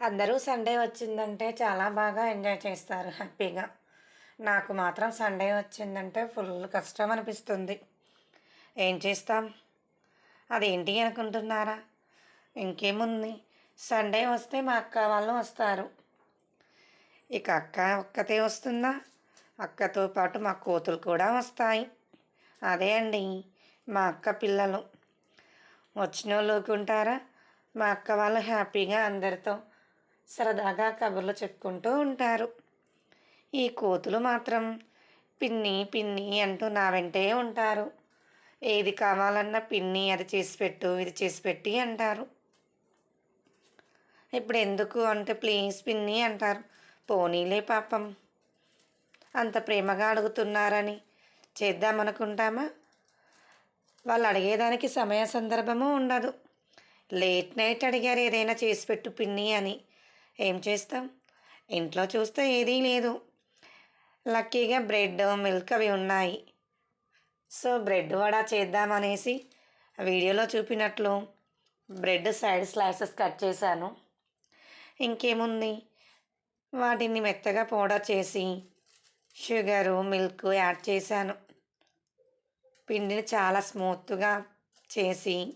అందరూ సండే వచ్చిందంటే చాలా బాగా ఎంజాయ్ చేస్తారు హ్యాపీగా. నాకు మాత్రం సండే వచ్చిందంటే ఫుల్ కష్టం అనిపిస్తుంది. ఏం చేస్తాం? అదేంటి అనుకుంటున్నారా? ఇంకేముంది? సండే వస్తే మా అక్క వాళ్ళు వస్తారు. ఇక అక్క ఒక్కతే వస్తుందా? అక్కతో పాటు మా కోతులు కూడా వస్తాయి. అదే అండి మా అక్క పిల్లలు. వచ్చిన వాళ్ళు ఊరుకుంటారా మా అక్క వాళ్ళు హ్యాపీగా అందరితో సరదాగా కబుర్లు చెప్పుకుంటూ ఉంటారు. ఈ కోతులు మాత్రం పిన్ని పిన్ని అంటూ నా వెంటే ఉంటారు. ఏది కావాలన్నా పిన్ని అది చేసి పెట్టు ఇది చేసి పెట్టి అంటారు. ఇప్పుడు ఎందుకు అంటే ప్లీజ్ పిన్ని అంటారు. పోనీలే పాపం. అంత ప్రేమగా అడుగుతున్నారని చేద్దామనుకుంటామా? వాళ్ళు అడిగేదానికి సమయ సందర్భము ఉండదు. లేట్ నైట్ అడిగారు ఏదైనా చేసి పెట్టు పిన్ని అని. ఏం చేస్తాం? ఇంట్లో చూస్తే ఏదీ లేదు. లక్కీగా బ్రెడ్ మిల్క్ అవి ఉన్నాయి. సో బ్రెడ్ వడ చేద్దామనేసి వీడియోలో చూపినట్లు బ్రెడ్ సైడ్ స్లైసెస్ కట్ చేశాను. ఇంకేముంది? వాటిని మెత్తగా పౌడర్ చేసి షుగరు మిల్క్ యాడ్ చేశాను. పిండిని చాలా స్మూత్గా చేసి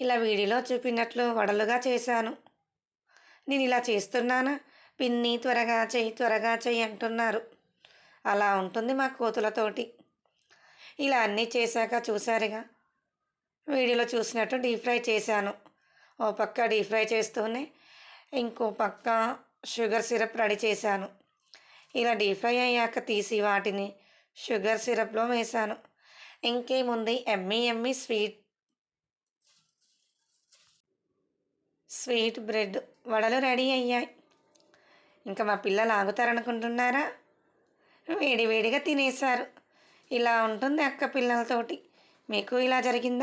ఇలా వీడియోలో చూపినట్లు వడలుగా చేశాను. నేను ఇలా చేస్తున్నానా? పిన్ని త్వరగా చెయ్యి త్వరగా చెయ్యి అంటున్నారు. అలా ఉంటుంది మా కోతులతోటి. ఇలా అన్నీ చేశాక చూసారుగా వీడియోలో చూసినట్టు డీప్ ఫ్రై చేశాను. ఓ పక్క డీప్ ఫ్రై చేస్తూనే ఇంకో పక్క షుగర్ సిరప్ రెడీ చేశాను. ఇలా డీప్ ఫ్రై అయ్యాక తీసి వాటిని షుగర్ సిరప్లో వేశాను. ఇంకేముంది? ఎమ్మీ ఎమ్మి స్వీట్ స్వీట్ బ్రెడ్ వడలు రెడీ అయ్యాయి. ఇంకా మా పిల్లలు ఆగుతారనుకుంటున్నారా? వేడి వేడిగా తినేశారు. ఇలా ఉంటుంది అక్క పిల్లలతోటి. మీకు ఇలా జరిగిందా?